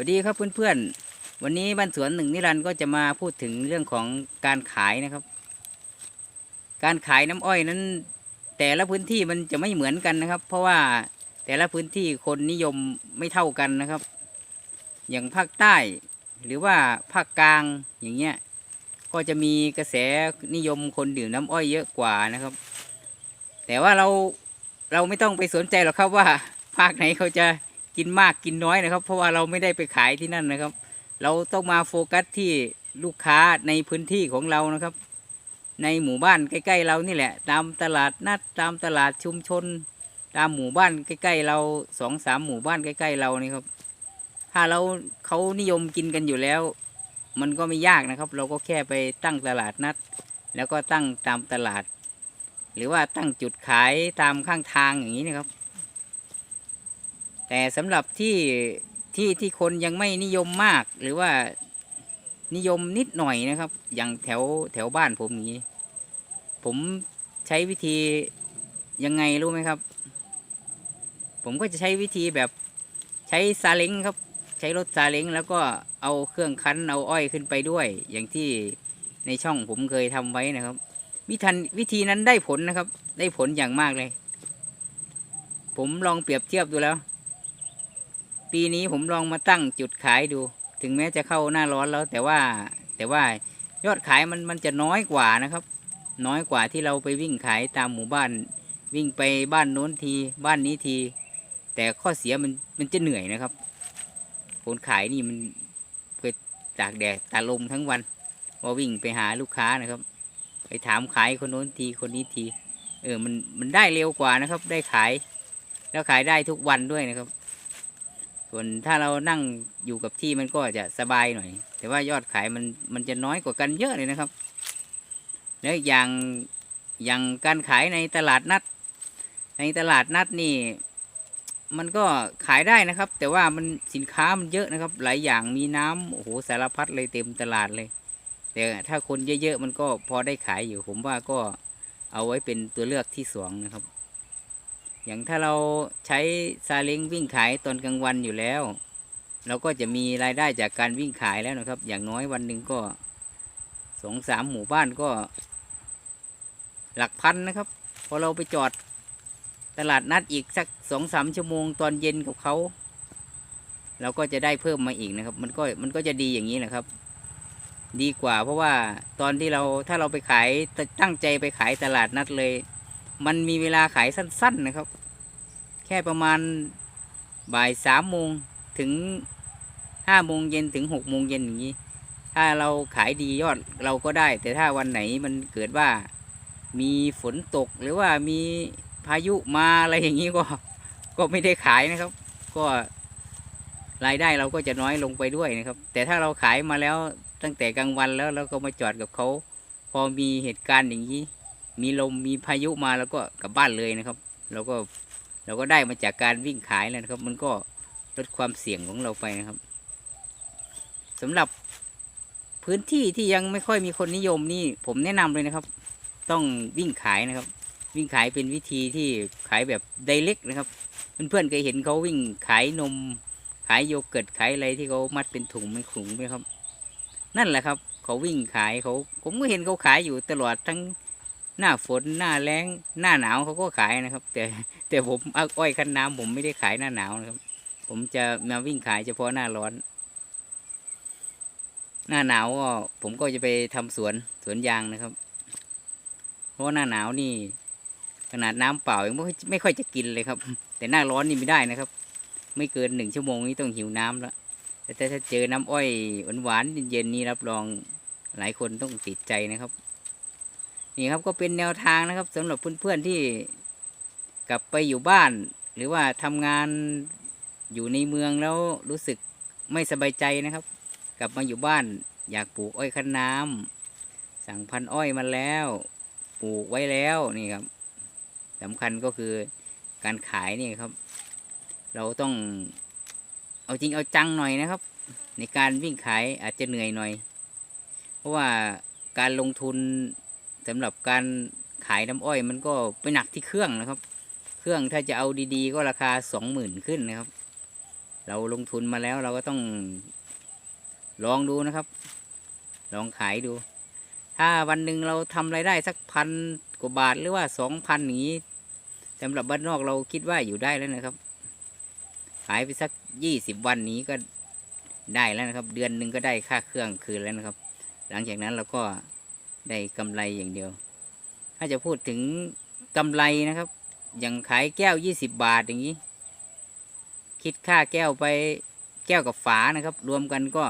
วัสดีครับเพื่อนๆ วันนี้บ้านสวนหนึ่งนิรันดร์ก็จะมาพูดถึงเรื่องของการขายนะครับ การขายน้ำอ้อยนั้น แต่ละพื้นที่มันจะไม่เหมือนกันนะครับ เพราะว่าแต่ละพื้นที่คนนิยมไม่เท่ากันนะครับ อย่างภาคใต้หรือว่าภาคกลางอย่างเงี้ยก็จะมีกระแสนิยมคนดื่มน้ำอ้อยเยอะกว่านะครับ แต่ว่าเราเราไม่ต้องไปสนใจหรอกครับว่าภาคไหนเขาจะ กินมากกินน้อยนะครับ เพราะว่าเราไม่ได้ไปขายที่นั่นนะครับ เราต้องมาโฟกัสที่ลูกค้าในพื้นที่ของเรานะครับ ในหมู่บ้านใกล้ๆเรานี่แหละ ตามตลาดนัดตามตลาดชุมชน ตามหมู่บ้านใกล้ๆเราสองสามหมู่บ้านใกล้ๆเรานี่ครับ ถ้าเราเขานิยมกินกันอยู่แล้ว มันก็ไม่ยากนะครับ เราก็แค่ไปตั้งตลาดนัด แล้วก็ตั้งตามตลาด หรือว่าตั้งจุดขายตามข้างทางอย่างนี้นะครับ แต่สำหรับที่ที่ที่คนยังไม่นิยมมากหรือว่านิยมนิดหน่อยนะครับ อย่างแถวแถวบ้านผมนี้ ผมใช้วิธียังไงรู้ไหมครับ ผมก็จะใช้วิธีแบบใช้ซาเล้งครับ ใช้รถซาเล้งแล้วก็เอาเครื่องคั้นเอาอ้อยขึ้นไปด้วย อย่างที่ในช่องผมเคยทำไว้นะครับ วิธีวิธีนั้นได้ผลนะครับ ได้ผลอย่างมากเลย ผมลองเปรียบเทียบดูแล้ว ปีนี้ผมลองมาตั้งจุดขายดู ถึงแม้จะเข้าหน้าร้อนแล้ว แต่ว่าแต่ว่ายอดขายมันมันจะน้อยกว่านะครับ น้อยกว่าที่เราไปวิ่งขายตามหมู่บ้าน วิ่งไปบ้านโน้นทีบ้านนี้ที แต่ข้อเสียมันมันจะเหนื่อยนะครับคนขายนี่มันไปตากแดดตากลมทั้งวันว่าวิ่งไปหาลูกค้านะครับ ไปถามขายคนโน้นทีคนนี้ที เออมันมันได้เร็วกว่านะครับ ได้ขาย แล้วขายได้ทุกวันด้วยนะครับ ส่วนถ้าเรานั่งอยู่กับที่มันก็จะสบายหน่อย แต่ว่ายอดขายมันมันจะน้อยกว่ากันเยอะเลยนะครับ แล้วอย่างอย่างการขายในตลาดนัด ในตลาดนัดนี่ มันก็ขายได้นะครับ แต่ว่ามันสินค้ามันเยอะนะครับ หลายอย่างมีน้ำโอ้โหสารพัดเลยเต็มตลาดเลย แต่ถ้าคนเยอะๆมันก็พอได้ขายอยู่ผมว่าก็เอาไว้เป็นตัวเลือกที่สองนะครับ อย่างถ้าเราใช้ซาเล้งวิ่งขายตอนกลางวันอยู่แล้ว เราก็จะมีรายได้จากการวิ่งขายแล้วนะครับ อย่างน้อยวันหนึ่งก็สองสามหมู่บ้านก็ หลักพันนะครับ พอเราไปจอดตลาดนัดอีกสักสองสามชั่วโมงตอนเย็นกับเขาเราก็จะได้เพิ่มมาอีกนะครับ มันก็มันก็จะดีอย่างนี้นะครับ ดีกว่าเพราะว่าตอนที่เราถ้าเราไปขายตั้งใจไปขายตลาดนัดเลย มันมีเวลาขายสั้น ๆนะครับ แค่ประมาณบ่ายสามโมงถึงห้าโมงเย็นถึงหกโมงเย็นอย่างนี้ ถ้าเราขายดียอดเราก็ได้ แต่ถ้าวันไหนมันเกิดว่ามีฝนตกหรือว่ามีพายุมาอะไรอย่างนี้ก็ก็ไม่ได้ขายนะครับ ก็รายได้เราก็จะน้อยลงไปด้วยนะครับ แต่ถ้าเราขายมาแล้วตั้งแต่กลางวันแล้วเราก็มาจอดกับเขา พอมีเหตุการณ์อย่างนี้ มีลมมีพายุมาแล้วก็กลับบ้านเลยนะครับ เราก็เราก็ได้มาจากการวิ่งขายแล้วนะครับ มันก็ลดความเสี่ยงของเราไปนะครับสำหรับพื้นที่ที่ยังไม่ค่อยมีคนนิยมนี่ ผมแนะนำเลยนะครับ ต้องวิ่งขายนะครับ วิ่งขายเป็นวิธีที่ขายแบบไดเ c กนะครับ เพื่อนๆเคยเห็นเขาวิ่งขายนม ขายโยเกิร์ตขายอะไรที่เขามัดเป็นถุงเป็นถุงไหมครับ นั่นแหละครับ เขาวิ่งขายเขา ผมก็เห็นเขาขายอยู่ตลอดทั้ง หน้าฝนหน้าแล้งหน้าหนาวเขาก็ขายนะครับ แต่แต่ผมอ้อยคันน้ำผมไม่ได้ขายหน้าหนาวนะครับ ผมจะมาวิ่งขายเฉพาะหน้าร้อน หน้าหนาวก็ผมก็จะไปทำสวนสวนยางนะครับ เพราะหน้าหนาวนี่ ขนาดน้ำเปล่ายังไม่ไม่ค่อยจะกินเลยครับ แต่หน้าร้อนนี่ไม่ได้นะครับ ไม่เกินหนึ่งชั่วโมงนี้ต้องหิวน้ำแล้วแต่ถ้าเจอน้ำอ้อยหวานๆเย็นๆนี่รับรองหลายคนต้องติดใจนะครับ นี่ครับก็เป็นแนวทางนะครับสำหรับเพื่อนๆที่กลับไปอยู่บ้าน หรือว่าทำงานอยู่ในเมืองแล้วรู้สึกไม่สบายใจนะครับ กลับมาอยู่บ้านอยากปลูกอ้อยคั้นน้ำสั่งพันอ้อยมาแล้ว ปลูกไว้แล้วนี่ครับสำคัญก็คือการขายนี่ครับ เราต้องเอาจริงเอาจังหน่อยนะครับ ในการวิ่งขายอาจจะเหนื่อยหน่อย เพราะว่าการลงทุน สำหรับการขายน้ำอ้อยมันก็ไปหนักที่เครื่องนะครับ เครื่องถ้าจะเอาดีๆ ก็ราคาสองหมื่นขึ้นนะครับ เราลงทุนมาแล้วเราก็ต้องลองดูนะครับ ลองขายดู ถ้าวันหนึ่งเราทำไรายได้สักพันกว่าบาทหรือว่าสองพันอย่างนี้สำหรับบ้านนอกเราคิดว่าอยู่ได้แล้วนะครับ ขายไปสักยี่สิบวันนี้ก็ได้แล้วนะครับ เดือนหนึ่งก็ได้ค่าเครื่องคืนแล้วนะครับ หลังจากนั้นเราก็ ได้กำไรอย่างเดียว ถ้าจะพูดถึงกำไรนะครับ อย่างขายแก้วยี่สิบบาทอย่างนี้ คิดค่าแก้วไปแก้วกับฝานะครับ รวมกันก็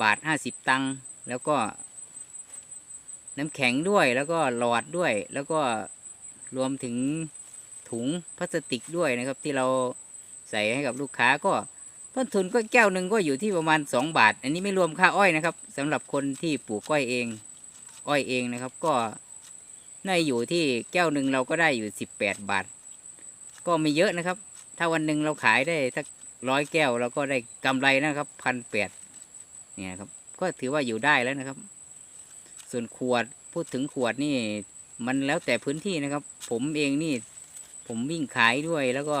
บาทห้าสิบตังค์แล้วก็ น้ำแข็งด้วยแล้วก็หลอดด้วย แล้วก็รวมถึงถุงพลาสติกด้วยนะครับ ที่เราใส่ให้กับลูกค้าก็ต้นทุนก็แก้วหนึ่งก็อยู่ที่ประมาณ 2 บาท อันนี้ไม่รวมค่าอ้อยนะครับสำหรับคนที่ปลูกอ้อยเอง อ้อยเองนะครับ ก็ได้อยู่ที่แก้วหนึ่งเราก็ได้อยู่18บาท ก็ไม่เยอะนะครับ ถ้าวันหนึ่งเราขายได้สักร้อยแก้วเราก็ได้กำไรนะครับพันแปดเนี่ยครับ ก็ถือว่าอยู่ได้แล้วนะครับ ส่วนขวดพูดถึงขวดนี่ มันแล้วแต่พื้นที่นะครับ ผมเองนี่ ผมวิ่งขายด้วยแล้วก็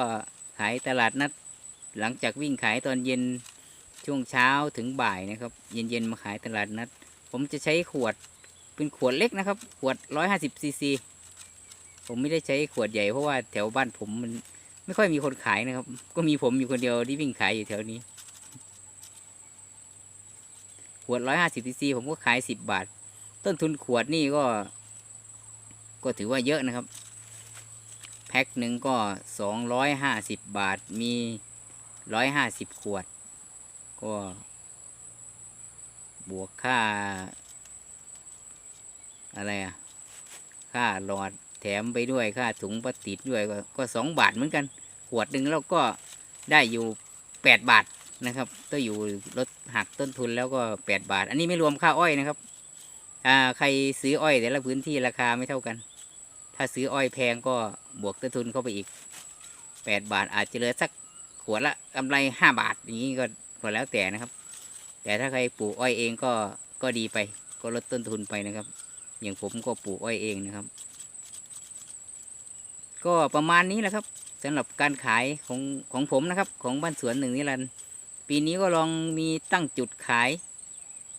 ขายตลาดนัด หลังจากวิ่งขายตอนเย็นช่วงเช้าถึงบ่ายนะครับ เย็นๆมาขายตลาดนัด ผมจะใช้ขวด เป็นขวดเล็กนะครับ ขวดร้อยห้าสิบซีซีผมไม่ได้ใช้ขวดใหญ่เพราะว่าแถวบ้านผมมันไม่ค่อยมีคนขายนะครับ ก็มีผมอยู่คนเดียวที่วิ่งขายอยู่แถวนี้ ขวดร้อยห้าสิบซีซีผมก็ขายสิบบาท ต้นทุนขวดนี่ก็ ก็ถือว่าเยอะนะครับ แพ็คหนึ่งก็สองร้อยห้าสิบบาท มีร้อยห้าสิบขวด ก็ บวกค่า อะไรอะค่าหลอดแถมไปด้วยค่าถุงพลาสติกด้วยก็สองบาทเหมือนกัน ขวดหนึ่งแล้วก็ได้อยู่แปดบาทนะครับต้องอยู่ลดหักต้นทุนแล้วก็แปดบาท อันนี้ไม่รวมค่าอ้อยนะครับอ่าใครซื้ออ้อยแต่ละพื้นที่ราคาไม่เท่ากัน ถ้าซื้ออ้อยแพงก็บวกต้นทุนเข้าไปอีกแปดบาท อาจจะเหลือสักขวดละกำไรห้าบาทอย่างนี้ก็ก็แล้วแต่นะครับ แต่ถ้าใครปลูกอ้อยเองก็ก็ดีไป ก็ลดต้นทุนไปนะครับ อย่างผมก็ปลูกอ้อยเองนะครับ ก็ประมาณนี้แหละครับสำหรับการขายของของผมนะครับ ของบ้านสวนหนึ่งนิรันด์ปีนี้ก็ลองมีตั้งจุดขาย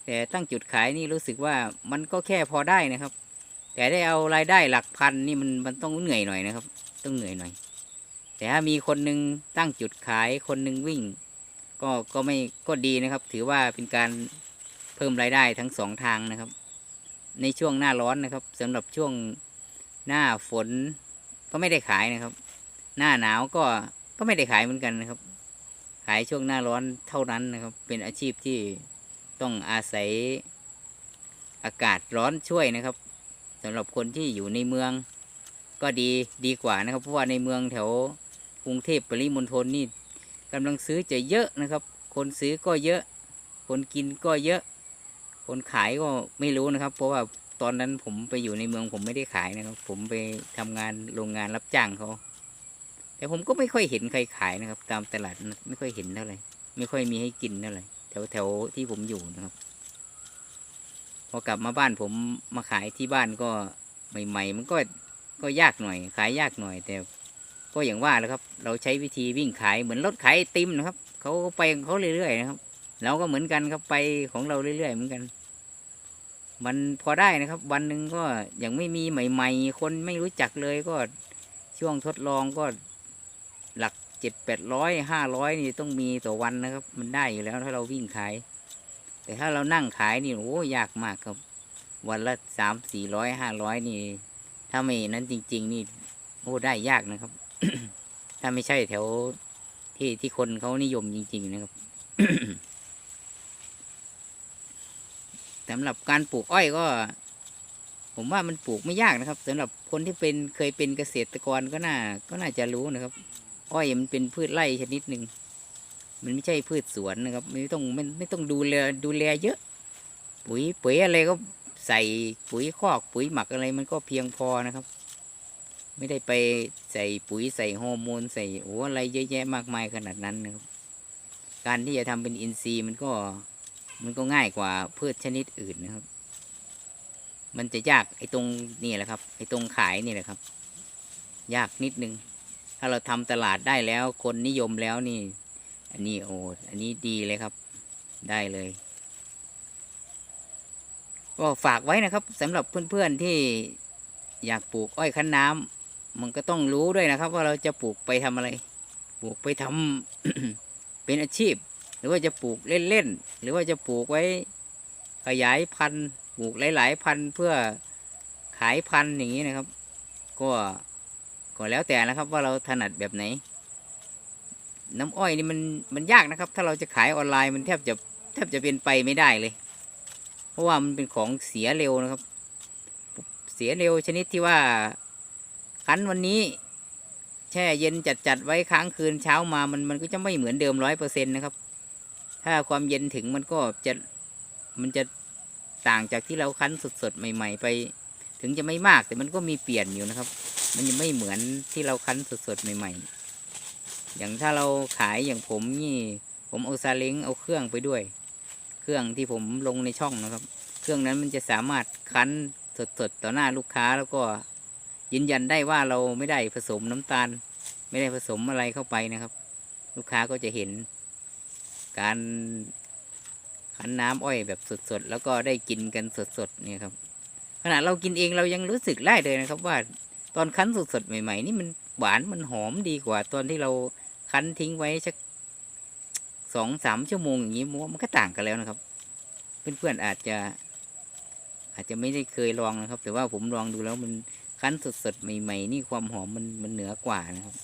แต่ตั้งจุดขายนี่รู้สึกว่ามันก็แค่พอได้นะครับ แต่ได้เอารายได้หลักพันนี่มันมันต้องเหนื่อยหน่อยนะครับ ต้องเหนื่อยหน่อย แต่ถ้ามีคนหนึ่งตั้งจุดขายคนหนึ่งวิ่ง ก็ก็ไม่ก็ดีนะครับ ถือว่าเป็นการเพิ่มรายได้ทั้งสองทางนะครับ ในช่วงหน้าร้อนนะครับสำหรับช่วงหน้าฝนก็ไม่ได้ขายนะครับ หน้าหนาวก็ก็ไม่ได้ขายเหมือนกันนะครับ ขายช่วงหน้าร้อนเท่านั้นนะครับ เป็นอาชีพที่ต้องอาศัยอากาศร้อนช่วยนะครับสำหรับคนที่อยู่ในเมืองก็ดีดีกว่านะครับ เพราะว่าในเมืองแถวกรุงเทพปริมณฑลนี่กำลังซื้อจะเยอะนะครับ คนซื้อก็เยอะ คนกินก็เยอะ คนขายก็ไม่รู้นะครับ เพราะว่าตอนนั้นผมไปอยู่ในเมืองผมไม่ได้ขายนะครับ ผมไปทำงานโรงงานรับจ้างเขาแต่ผมก็ไม่ค่อยเห็นใครขายนะครับ ตามตลาดไม่ค่อยเห็นเท่าไหร่ไม่ค่อยมีให้กินเท่าไหร่แถวแถวที่ผมอยู่นะครับ พอกลับมาบ้านผมมาขายที่บ้านก็ใหม่ ๆ มันก็ก็ยากหน่อย ขายยากหน่อย แต่ก็อย่างว่าแล้วครับ เราใช้วิธีวิ่งขายเหมือนรถขายติมนะครับเขาก็ไปเขาเรื่อยๆนะครับ เราก็เหมือนกันครับไปของเราเรื่อยๆเหมือนกัน มันพอได้นะครับ วันหนึ่งก็ยังไม่มีใหม่ ๆ คนไม่รู้จักเลยก็ช่วงทดลองก็หลักเจ็ดแปดร้อยห้าร้อยนี่ต้องมีต่อวันนะครับ มันได้อยู่แล้วถ้าเราวิ่งขาย แต่ถ้าเรานั่งขายนี่โอ้ยากมากครับ วันละสามสี่ร้อยห้าร้อยนี่ ถ้าไม่นั้นจริง ๆ นี่โอ้ได้ยากนะครับ ถ้าไม่ใช่แถวที่ที่คนเขานิยมจริง ๆ นะครับ สำหรับการปลูกอ้อยก็ ผมว่ามันปลูกไม่ยากนะครับสำหรับคนที่เป็นเคยเป็นเกษตรกรก็น่าก็น่าจะรู้นะครับ อ้อยมันเป็นพืชไร่ชนิดหนึ่งมันไม่ใช่พืชสวนนะครับ ไม่ต้องไม่ไม่ต้องดูแลดูแลเยอะ ปุ๋ยปุ๋ยอะไรก็ใส่ปุ๋ยคอกปุ๋ยหมักอะไรมันก็เพียงพอนะครับ ไม่ได้ไปใส่ปุ๋ยใส่ฮอร์โมนใส่โอ้อะไรเยอะแยะมากมายขนาดนั้นนะครับ การที่จะทำเป็นอินทรีย์มันก็ มันก็ง่ายกว่าพืชชนิดอื่นนะครับ มันจะยากไอ้ตรงนี่แหละครับ ไอ้ตรงขายนี่แหละครับ ยากนิดนึง ถ้าเราทำตลาดได้แล้ว คนนิยมแล้วนี่ อันนี้โอ้อันนี้ดีเลยครับ ได้เลย ก็ฝากไว้นะครับสำหรับเพื่อนๆที่อยากปลูกอ้อยคั้นน้ำมันก็ต้องรู้ด้วยนะครับ ว่าเราจะปลูกไปทำอะไร ปลูกไปทำเป็นอาชีพ รือว่าจะปลูกเล่นๆ หรือว่าจะปลูกไว้ขยายพันธุ์ปลูกหลาย ๆ พันธุ์เพื่อขายพันธุ์อย่างนี้นะครับ ก็ก็แล้วแต่นะครับว่าเราถนัดแบบไหน น้ำอ้อยนี่มันมันยากนะครับ ถ้าเราจะขายออนไลน์มันแทบจะแทบจะเป็นไปไม่ได้เลย เพราะว่ามันเป็นของเสียเร็วนะครับ เสียเร็วชนิดที่ว่าคั้นวันนี้ แช่เย็นจัดจัดๆไว้ค้างคืนเช้ามามันมันก็จะไม่เหมือนเดิมร้อยเปอร์เซ็นต์นะครับ ถ้าความเย็นถึงมันก็จะมันจะต่างจากที่เราคั้นสดๆใหม่ ๆ ไป ถึงจะไม่มากแต่มันก็มีเปลี่ยนอยู่นะครับ มันยังไม่เหมือนที่เราคั้นสดๆใหม่ ๆ อย่างถ้าเราขายอย่างผมนี่ ผมเอาซาเล้งเอาเครื่องไปด้วย เครื่องที่ผมลงในช่องนะครับ เครื่องนั้นมันจะสามารถคั้นสดๆต่อหน้าลูกค้าแล้วก็ยืนยันได้ว่าเราไม่ได้ผสมน้ำตาล ไม่ได้ผสมอะไรเข้าไปนะครับ ลูกค้าก็จะเห็น การคั้นน้ำอ้อยแบบสดๆ แล้วก็ได้กินกันสดๆเนี่ยครับขณะเรากินเองเรายังรู้สึกได้เลยนะครับ ว่าตอนคั้นสดๆใหม่ ๆ นี่มันหวานมันหอมดีกว่า ตอนที่เราคั้นทิ้งไว้สักสองสามชั่วโมงอย่างนี้มันก็ต่างกันแล้วนะครับ เพื่อนๆอาจจะ อาจจะไม่ได้เคยลองนะครับ แต่ว่าผมลองดูแล้วมันคั้นสดๆใหม่ ๆ นี่ความหอมมันมันเหนือกว่านะครับ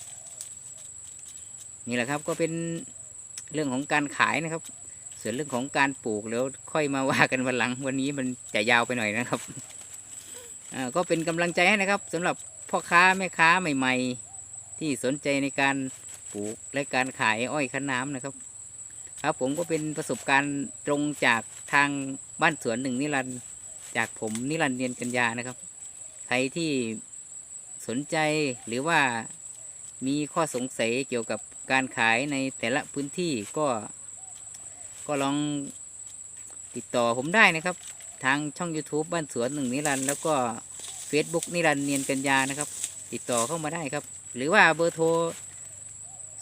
นี่แหละครับก็เป็น เรื่องของการขายนะครับ ส่วนเรื่องของการปลูกแล้วค่อยมาว่ากันวันหลัง วันนี้มันจะยาวไปหน่อยนะครับอ่าก็เป็นกำลังใจให้นะครับสำหรับพ่อค้าแม่ค้าใหม่ ๆ ที่สนใจในการปลูกและการขายอ้อยคั้นน้ำนะครับ ครับผมก็เป็นประสบการณ์ตรงจากทางบ้านสวนหนึ่งนิรันด์จากผมนิรันดร์เนียนกัญญานะครับ ใครที่สนใจหรือว่ามีข้อสงสัยเกี่ยวกับ การขายในแต่ละพื้นที่ก็ก็ลองติดต่อผมได้นะครับ ทางช่อง YouTube บ้านสวนหนึ่งนิรันต์แล้วก็ Facebook นิรันต์เนียนกัญญานะครับ ติดต่อเข้ามาได้ครับ หรือว่าเบอร์โทร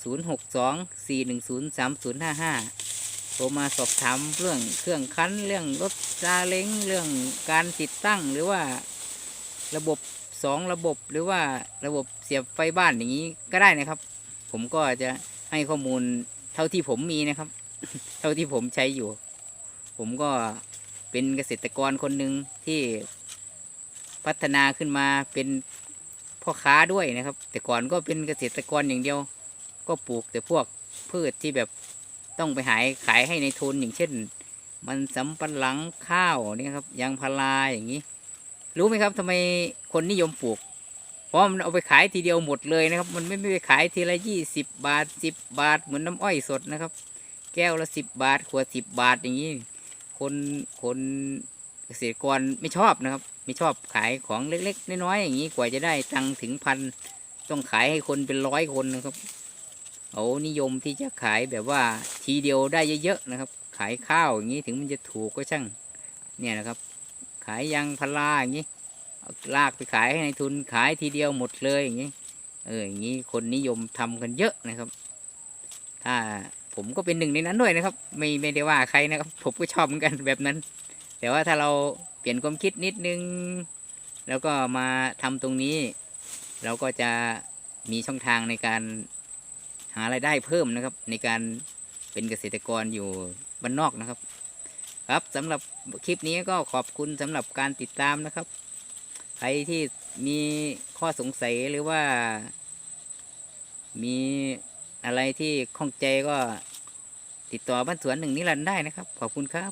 0624103055 โทรมาสอบถามเรื่องเครื่องคั้นเรื่องรถซาเล้งเรื่องการติดตั้งหรือว่าระบบสองระบบหรือว่าระบบเสียบไฟบ้านอย่างนี้ก็ได้นะครับ ผมก็จะให้ข้อมูลเท่าที่ผมมีนะครับ เท่าที่ผมใช้อยู่ ผมก็เป็นเกษตรกรคนหนึ่งที่พัฒนาขึ้นมาเป็นพ่อค้าด้วยนะครับ แต่ก่อนก็เป็นเกษตรกรอย่างเดียว ก็ปลูกแต่พวกพืชที่แบบต้องไปหายขายให้ในทุนอย่างเช่น มันสำปะหลังข้าวนี่ครับยางพาราอย่างนี้ รู้ไหมครับทำไมคนนิยมปลูก เพราะมันเอาไปขายทีเดียวหมดเลยนะครับ มันไม่ไม่ไปขายทีละยี่สิบบาทสิบบาทเหมือนน้ำอ้อยสดนะครับ แก้วละสิบบาทขวดสิบบาทอย่างนี้ คนคนเกษตรกรไม่ชอบนะครับ ไม่ชอบขายของเล็ก ๆ น้อยๆอย่างนี้กว่าจะได้ตังถึงพันต้องขายให้คนเป็นร้อยคนนะครับเขานิยมที่จะขายแบบว่าทีเดียวได้เยอะๆนะครับ ขายข้าวอย่างนี้ถึงมันจะถูกก็ช่างเนี่ยนะครับ ขายยางพาราอย่างนี้ ลากไปขายให้ในทุนขายทีเดียวหมดเลยอย่างนี้เอออย่างนี้คนนิยมทำกันเยอะนะครับ ถ้าผมก็เป็นหนึ่งในนั้นด้วยนะครับ ไม่ไม่ได้ว่าใครนะครับ ผมก็ชอบเหมือนกันแบบนั้น แต่ว่าถ้าเราเปลี่ยนความคิดนิดนึง แล้วก็มาทำตรงนี้ เราก็จะมีช่องทางในการหารายได้เพิ่มนะครับ ในการเป็นเกษตรกรอยู่บ้านนอกนะครับ ครับสำหรับคลิปนี้ก็ขอบคุณสำหรับการติดตามนะครับ ใครที่มีข้อสงสัยหรือว่า มีอะไรที่ข้องใจก็ติดต่อบ้านสวนหนึ่งนิรันดร์ได้นะครับ ขอบคุณครับ